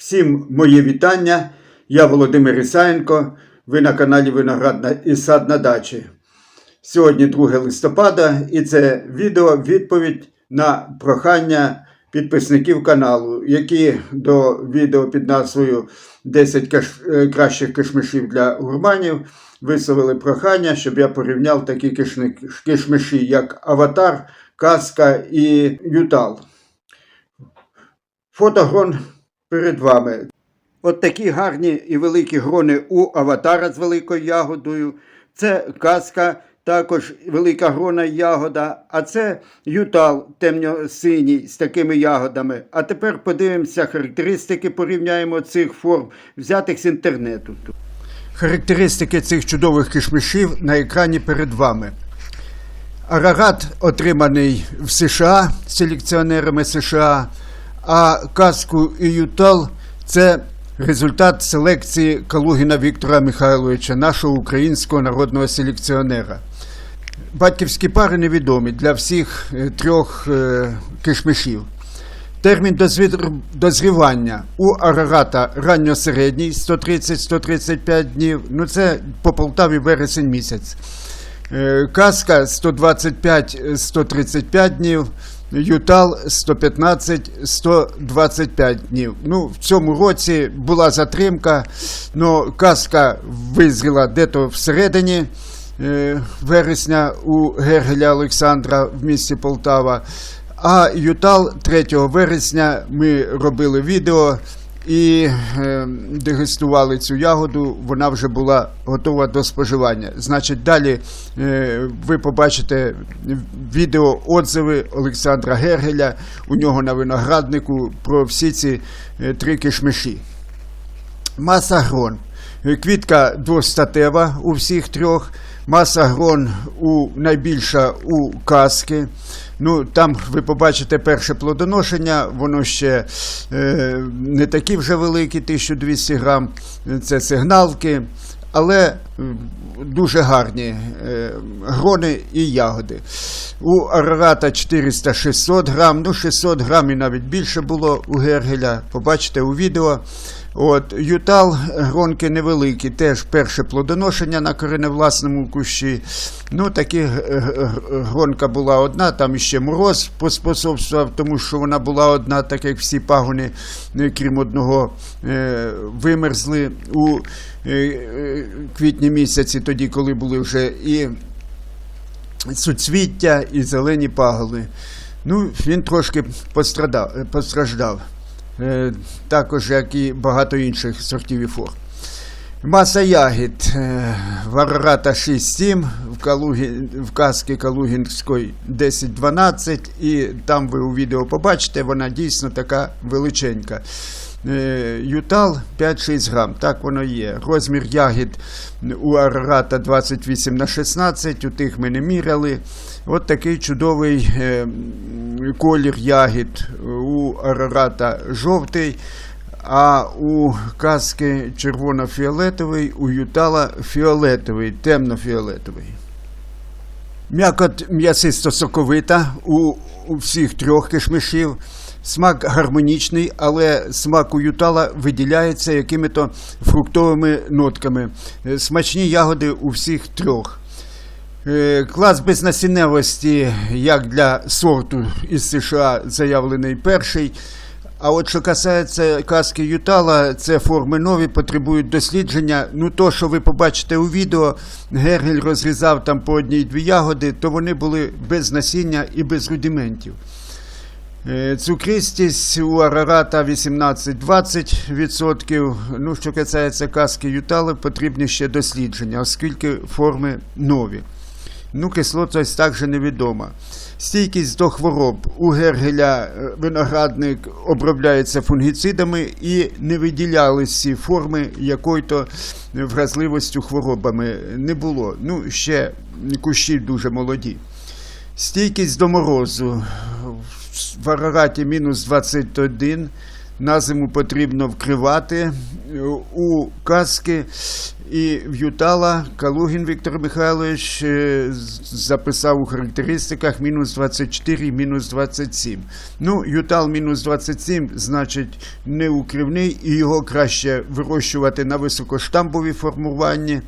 Всім мої вітання. Я Володимир Ісаєнко. Ви на каналі Виноград на- і сад на дачі. Сьогодні 2 листопада, і це відео відповідь на прохання підписників каналу, які до відео під назвою 10 каш... е, кращих кишмишів для гурманів висловили прохання, щоб я порівняв такі кишмиші, як Аватар, Казка і Ютал. Фотогрон перед вами. От такі гарні і великі грони у аватара з великою ягодою. Це казка, також велика грона ягода. А це ютал темно-синій з такими ягодами. А тепер подивимося характеристики, порівняємо цих форм, взятих з інтернету. Характеристики цих чудових кишмишів на екрані перед вами. Арарат отриманий в США селекціонерами США, а казку і Ютал це результат селекції Калугіна Віктора Михайловича, нашого українського народного селекціонера. Батьківські пари невідомі для всіх е, трьох е, кишмишів. Термін дозрівання у арарата ранньосередній 130-135 днів. Ну це по Полтаві вересень місяць. Е, Казка 125-135 днів, Ютал 115-125 днів. Ну, в цьому році була затримка, але казка визріла дето всередині е, вересня у Гергеля Олександра в місті Полтава. А Ютал 3 вересня ми робили відео і е, дегустували цю ягоду, вона вже була готова до споживання. Значить, далі е, ви побачите відео отзиви Олександра Гергеля у нього на винограднику про всі ці е, три кишмиші. Маса грон. Е, Квітка двостатева у всіх трьох. Маса грон у найбільша у каски. Ну, там ви побачите перше плодоношення, воно ще е, не такі вже великі, 1200 грам. Це сигналки, але дуже гарні е, грони і ягоди. У Арарата 400-600 грам, ну 600 грам і навіть більше було у Гергеля. Побачите у відео. От, Ютал гронки невеликі, теж перше плодоношення на кореневласному кущі. Ну, такі г- г- гронка була одна, там іще мороз поспособствував, тому що вона була одна, так як всі пагони, е, крім одного, е, вимерзли у е, е, квітні місяці, тоді, коли були вже і суцвіття, і зелені паголи. Ну, він трошки пострадав, постраждав. Е, також як і багато інших сортів і форм. Маса ягід Варрата Варарата 6-7, в, Калугі, в казки Калугінської 10-12, і там ви у відео побачите, вона дійсно така величенька. Е, Ютал 5-6 грам, так воно є. Розмір ягід у Арарата 28 на 16, у тих ми не міряли. От такий чудовий е, колір ягід у Арарата жовтий, а у казки червоно-фіолетовий, у Ютала фіолетовий, темно-фіолетовий. М'якот м'ясисто-соковита у, у всіх трьох кишмишів. Смак гармонічний, але смак у ютала виділяється якими-то фруктовими нотками. Е, Смачні ягоди у всіх трьох. Е, Клас безнасінневості, як для сорту із США, заявлений перший. А от що касається казки Ютала, це форми нові, потребують дослідження. Ну, то, що ви побачите у відео, Гергель розрізав там по одній-дві ягоди, то вони були без насіння і без рудиментів. Е, Цукристість у Арарата 18-20%. Ну, що касається казки Ютали, потрібні ще дослідження, оскільки форми нові. Ну, кислотність також невідома. Стійкість до хвороб. У Гергеля е, виноградник обробляється фунгіцидами і не виділялись ці форми якої-то вразливостю хворобами. Не було. Ну, ще кущі дуже молоді. Стійкість до морозу. В мінус 21, на зиму потрібно вкривати. Е, У казки і в Ютала Калугін Віктор Михайлович е, записав у характеристиках мінус 24, мінус 27. Ну, Ютал мінус 27, значить, не укривний, і його краще вирощувати на високоштампові формуванні.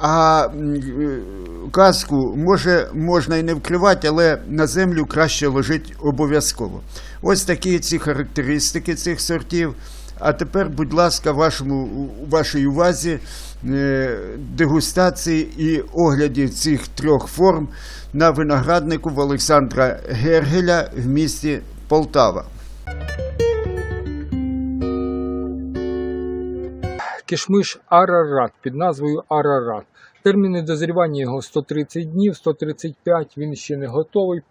А е, казку може, можна і не вкривати, але на землю краще ложити обов'язково. Ось такі ці характеристики цих сортів. А тепер, будь ласка, вашому, вашій увазі е, дегустації і огляді цих трьох форм на винограднику в Олександра Гергеля в місті Полтава. Кишмиш Арарат під назвою Арарат. Терміни дозрівання його 130 днів, 135, він ще не готовий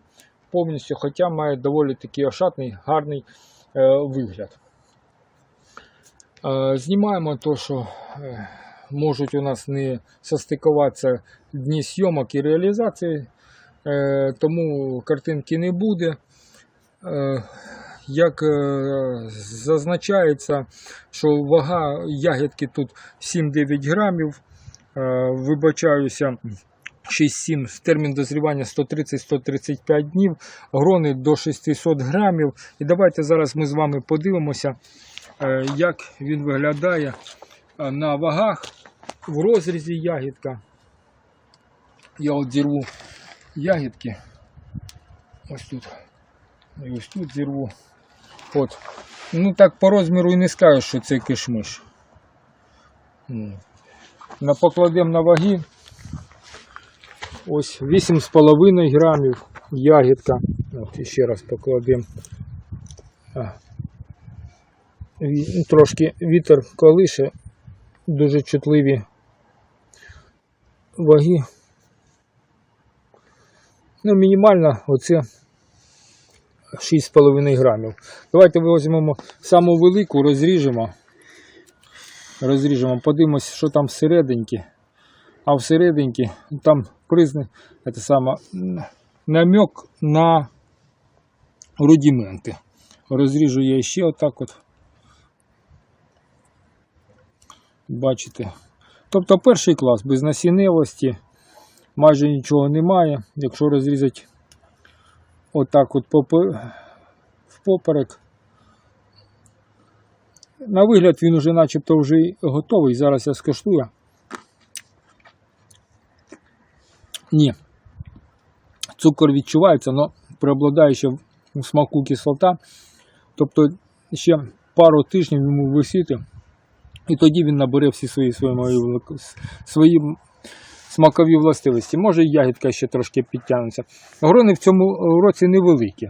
повністю, хоча має доволі такий ошатний, гарний е, вигляд. Е, знімаємо то, що е, можуть у нас не состикуватися дні зйомок і реалізації, е, тому картинки не буде. Е, як е, зазначається, що вага ягідки тут 7-9 грамів. Е, Вибачаюся, 6-7 термін дозрівання 130-135 днів, грони до 600 грамів. І давайте зараз ми з вами подивимося, е, як він виглядає на вагах в розрізі ягідка. Я от зірву ягідки. Ось тут. І ось тут зірву. От. Ну так по розміру і не скажеш, що це кишмиш. Покладемо на ваги. Ось 8,5 грамів ягідка. От, ще раз покладемо. Трошки вітер колише, дуже чутливі ваги. Ну, мінімально оце 6,5 грамів. Давайте візьмемо саму велику, розріжемо. Розріжемо, подивимося, що там всерединки. А всерединки там призна, це саме, намек на рудименти. Розріжу я ще отак от. Бачите. Тобто перший клас без насінневості, майже нічого немає. Якщо розрізати отак от попе- впоперек. На вигляд він уже начебто вже готовий. Зараз я скаштую. Ні. Цукор відчувається, але преобладає ще в смаку кислота. Тобто ще пару тижнів йому висіти, і тоді він набере всі свої, свої, свої смакові властивості. Може і ягідка ще трошки підтягнеться. Грони в цьому році невеликі.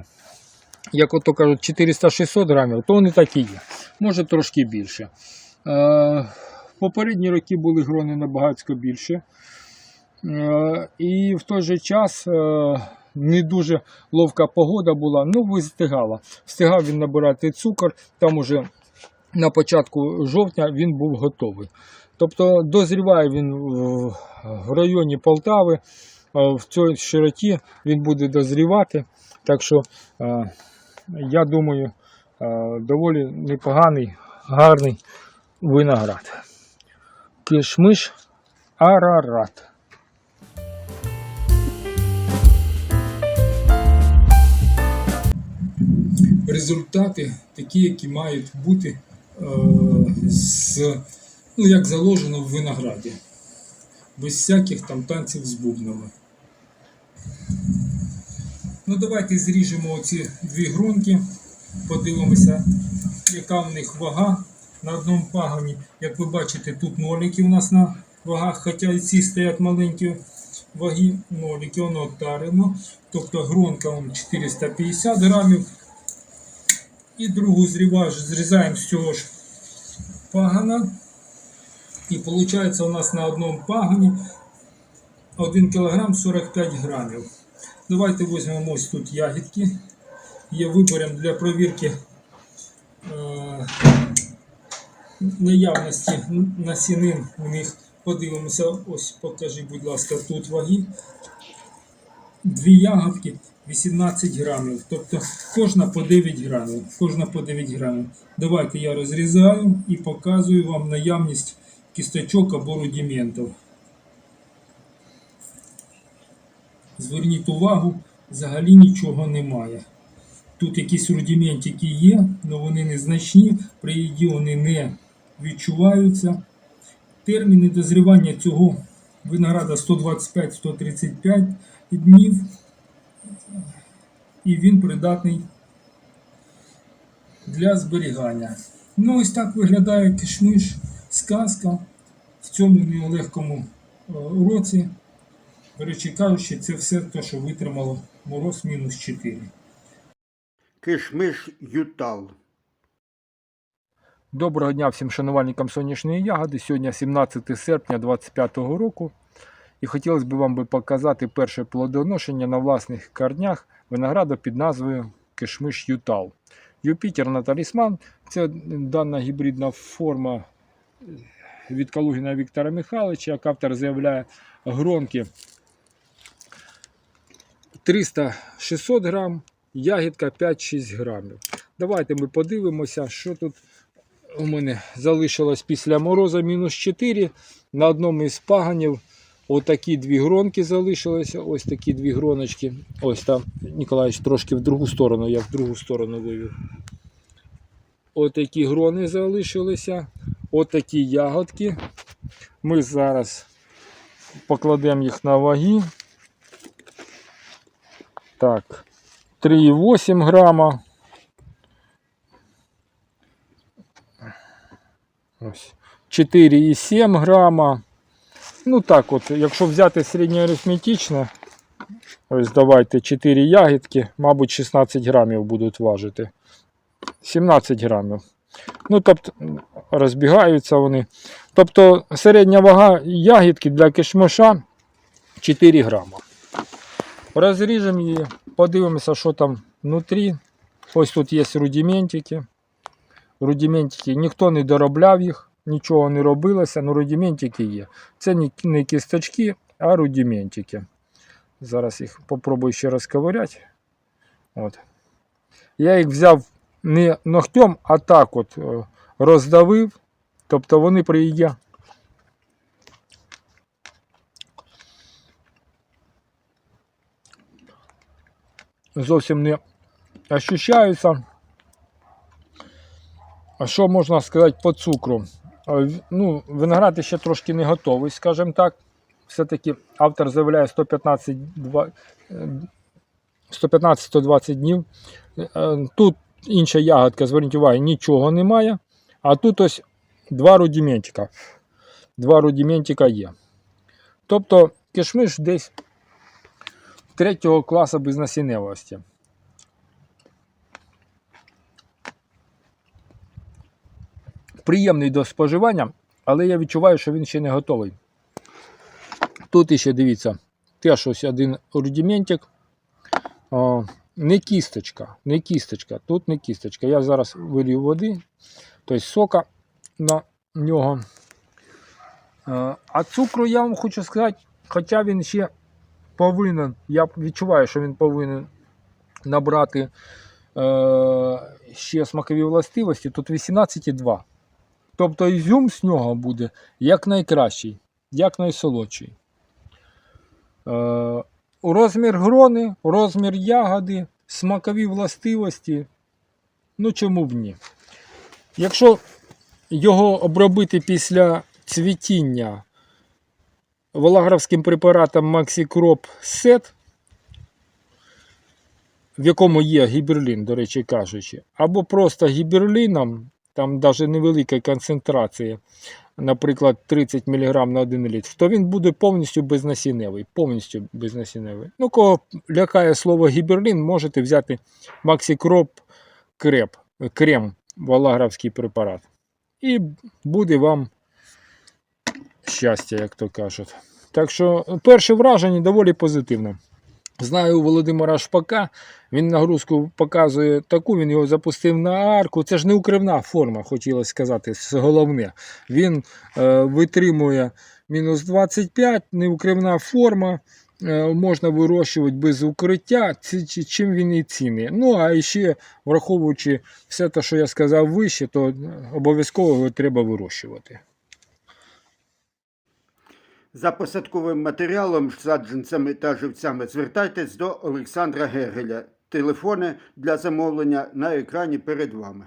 Як ото кажуть, 400-600 грамів, то вони такі є. Може трошки більше. Е, попередні роки були грони набагато більше. Е, і в той же час е, не дуже ловка погода була, ну встигала. Встигав він набирати цукор, там уже на початку жовтня він був готовий. Тобто дозріває він в- районі Полтави, в цій широті він буде дозрівати. Так що, е, я думаю, е, доволі непоганий, гарний виноград. Кишмиш Арарат. Результати такі, які мають бути е, з, ну, як заложено в винограді, без всяких там танців з бубнами. Ну, давайте зріжемо оці дві грунки, подивимося, яка в них вага на одному пагоні. Як ви бачите, тут нолики у нас на вагах, хоча і ці стоять маленькі ваги, нолики, воно оттарено. Тобто грунка он 450 грамів. І другу зрізаємо з цього ж пагана. І виходить у нас на одному пагоні 1 кг 45 грамів. Давайте візьмемо ось тут ягідки. Є виберемо для провірки е, наявності насінин у них. Подивимося, ось покажи, будь ласка, тут ваги. Дві ягодки 18 грамів. Тобто кожна по 9 грамів. Кожна по 9 грамів. Давайте я розрізаю і показую вам наявність кісточок або рудиментів. Зверніть увагу, взагалі нічого немає. Тут якісь рудиментики є, але вони незначні, при їді вони не відчуваються. Терміни дозрівання цього винограда 125-135 днів, і він придатний для зберігання. Ну, ось так виглядає кишмиш, сказка в цьому нелегкому е, році. До речі кажучи, це все те, що витримало мороз мінус 4. Кишмиш Ютал. Доброго дня всім шанувальникам сонячної ягоди. Сьогодні 17 серпня 2025 року. І хотілося б вам би показати перше плодоношення на власних корнях винограду під назвою Кишмиш Ютал. Юпітер на талісман це дана гібридна форма від Калугіна Віктора Михайловича, як автор заявляє гронки 300-600 грам, ягідка 5-6 грамів. Давайте ми подивимося, що тут у мене залишилось після мороза мінус 4. На одному із паганів отакі дві гронки залишилися. Ось такі дві гроночки. Ось там Ніколаєвич трошки в другу сторону, я в другу сторону вивів. Отакі грони залишилися. Отакі ягодки. Ми зараз покладемо їх на ваги. Так, 3,8 грама. Ось. 4,7 грама. Ну так от, якщо взяти середньоарифметично, ось давайте 4 ягідки, мабуть, 16 грамів будуть важити. 17 грамів. Ну, тобто, розбігаються вони. Тобто середня вага ягідки для кишмиша 4 грама. Розріжемо її, подивимося, що там внутрі. Ось тут є рудиментики. Рудиментики ніхто не доробляв їх, нічого не робилося, але рудиментики є. Це не- кісточки, а рудиментики. Зараз їх попробую ще розковиряти. От. Я їх взяв не ногтем, а так от е, роздавив. Тобто вони при їді зовсім не ощущаються. А що можна сказати по цукру? Е, Ну, виноград ще трошки не готовий, скажімо так. Все-таки автор заявляє 115 два- е, 115-120 днів. Тут інша ягодка, зверніть увагу, нічого немає. А тут ось два рудиментика. Два рудиментика є. Тобто кишмиш десь третього класу безнасінневості. Приємний до споживання, але я відчуваю, що він ще не готовий. Тут іще дивіться, теж ось один рудиментик. Не кісточка, не кісточка, тут не кісточка. Я зараз вилью води, тобто сока на нього. Е, А цукру я вам хочу сказати, хоча він ще повинен, я відчуваю, що він повинен набрати е, ще смакові властивості, тут 18,2. Тобто ізюм з нього буде як найкращий, як найсолодший. Розмір грони, розмір ягоди, смакові властивості. Ну чому б ні? Якщо його обробити після цвітіння вологравським препаратом Maxicrop Set, в якому є гіберлін, до речі кажучи, або просто гіберліном, там навіть невелика концентрація, наприклад, 30 мг на 1 літр, то він буде повністю безнасінневий. Повністю безнасінневий. Ну, кого лякає слово гіберлін, можете взяти Maxicrop креп, крем, вологравський препарат. І буде вам щастя, як то кажуть. Так що перше враження доволі позитивне. Знаю Володимира Шпака, він нагрузку показує таку, він його запустив на арку. Це ж не укривна форма, хотілося сказати, головне. Він е, витримує мінус 25, неукривна форма. е, можна вирощувати без укриття, чим він і цінний. Ну, а ще враховуючи все те, що я сказав вище, то обов'язково його треба вирощувати. За посадковим матеріалом, саджанцями та живцями звертайтесь до Олександра Гегеля. Телефони для замовлення на екрані перед вами.